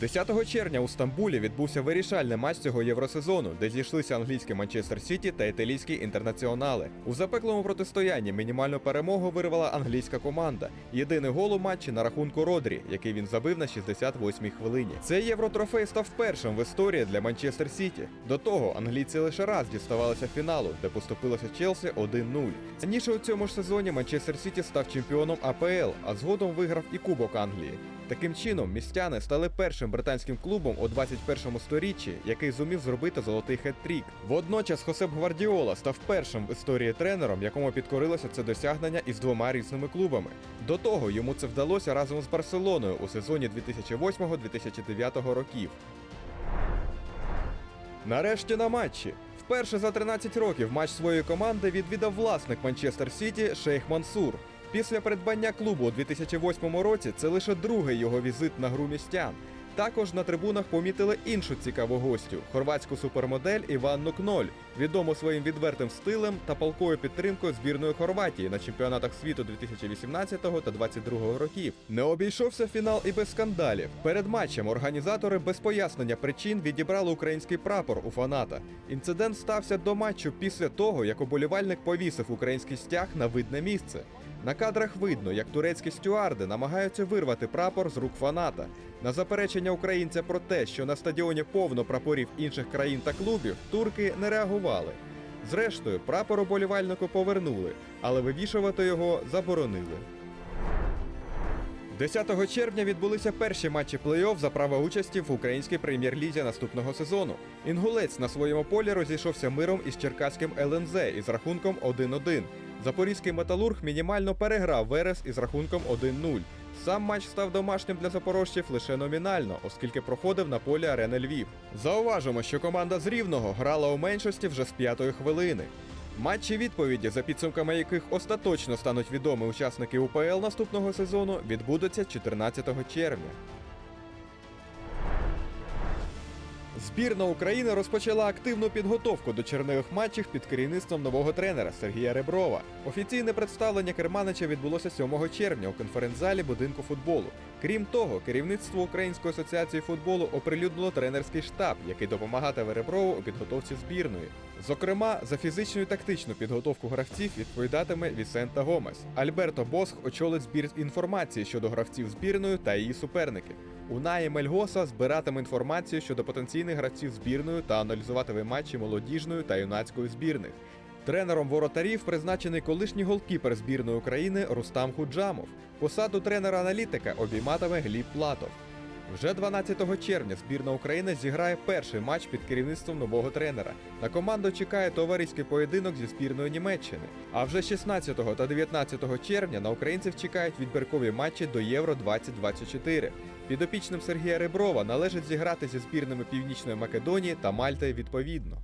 10 червня у Стамбулі відбувся вирішальний матч цього євросезону, де зійшлися англійський Манчестер Сіті та італійський інтернаціонали. У запеклому протистоянні мінімальну перемогу вирвала англійська команда. Єдиний гол у матчі на рахунку Родрі, який він забив на 68-й хвилині. Цей євротрофей став першим в історії для Манчестер Сіті. До того англійці лише раз діставалися фіналу, де поступилося Челсі 1-0. Раніше у цьому ж сезоні Манчестер Сіті став чемпіоном АПЛ, а згодом виграв і Кубок Англії. Таким чином, містяни стали першим британським клубом у 21 сторіччі, який зумів зробити золотий хет-трік. Водночас Хосеп Гвардіола став першим в історії тренером, якому підкорилося це досягнення із двома різними клубами. До того йому це вдалося разом з Барселоною у сезоні 2008-2009 років. Нарешті на матчі. Вперше за 13 років матч своєї команди відвідав власник Манчестер Сіті Шейх Мансур. Після придбання клубу у 2008 році це лише другий його візит на гру містян. Також на трибунах помітили іншу цікаву гостю хорватську супермодель Іванну Кноль, відому своїм відвертим стилем та палкою підтримкою збірної Хорватії на чемпіонатах світу 2018 та 2022 років. Не обійшовся фінал і без скандалів. Перед матчем організатори без пояснення причин відібрали український прапор у фаната. Інцидент стався до матчу після того, як оболівальник повісив український стяг на видне місце. На кадрах видно, як турецькі стюарди намагаються вирвати прапор з рук фаната. На заперечення українця про те, що на стадіоні повно прапорів інших країн та клубів, турки не реагували. Зрештою, прапор оболівальнику повернули, але вивішувати його заборонили. 10 червня відбулися перші матчі плей-офф за право участі в українській прем'єр-лізі наступного сезону. Інгулець на своєму полі розійшовся миром із черкаським ЛНЗ із рахунком 1-1. Запорізький металург мінімально переграв Верес із рахунком 1-0. Сам матч став домашнім для запорожців лише номінально, оскільки проходив на полі арени Львів. Зауважимо, що команда з Рівного грала у меншості вже з п'ятої хвилини. Матчі відповіді, за підсумками яких остаточно стануть відомі учасники УПЛ наступного сезону, відбудуться 14 червня. Збірна України розпочала активну підготовку до черневих матчів під керівництвом нового тренера Сергія Реброва. Офіційне представлення Керманича відбулося 7 червня у конференц-залі будинку футболу. Крім того, керівництво Української асоціації футболу оприлюднило тренерський штаб, який допомагатиме Реброву у підготовці збірної. Зокрема, за фізичну і тактичну підготовку гравців відповідатиме Вісента Гомес. Альберто Босх очолить збір інформації щодо гравців збірної та її суперників. Унаї Мельгоса збиратиме інформацію щодо потенційних гравців збірної та аналізуватиме матчі молодіжної та юнацької збірних. Тренером воротарів призначений колишній голкіпер збірної України Рустам Худжамов. Посаду тренера-аналітика обійматиме Гліб Платов. Вже 12 червня збірна України зіграє перший матч під керівництвом нового тренера. На команду чекає товариський поєдинок зі збірною Німеччини. А вже 16 та 19 червня на українців чекають відбіркові матчі до Євро 2024. Підопічним Сергія Реброва належить зіграти зі збірними Північної Македонії та Мальти відповідно.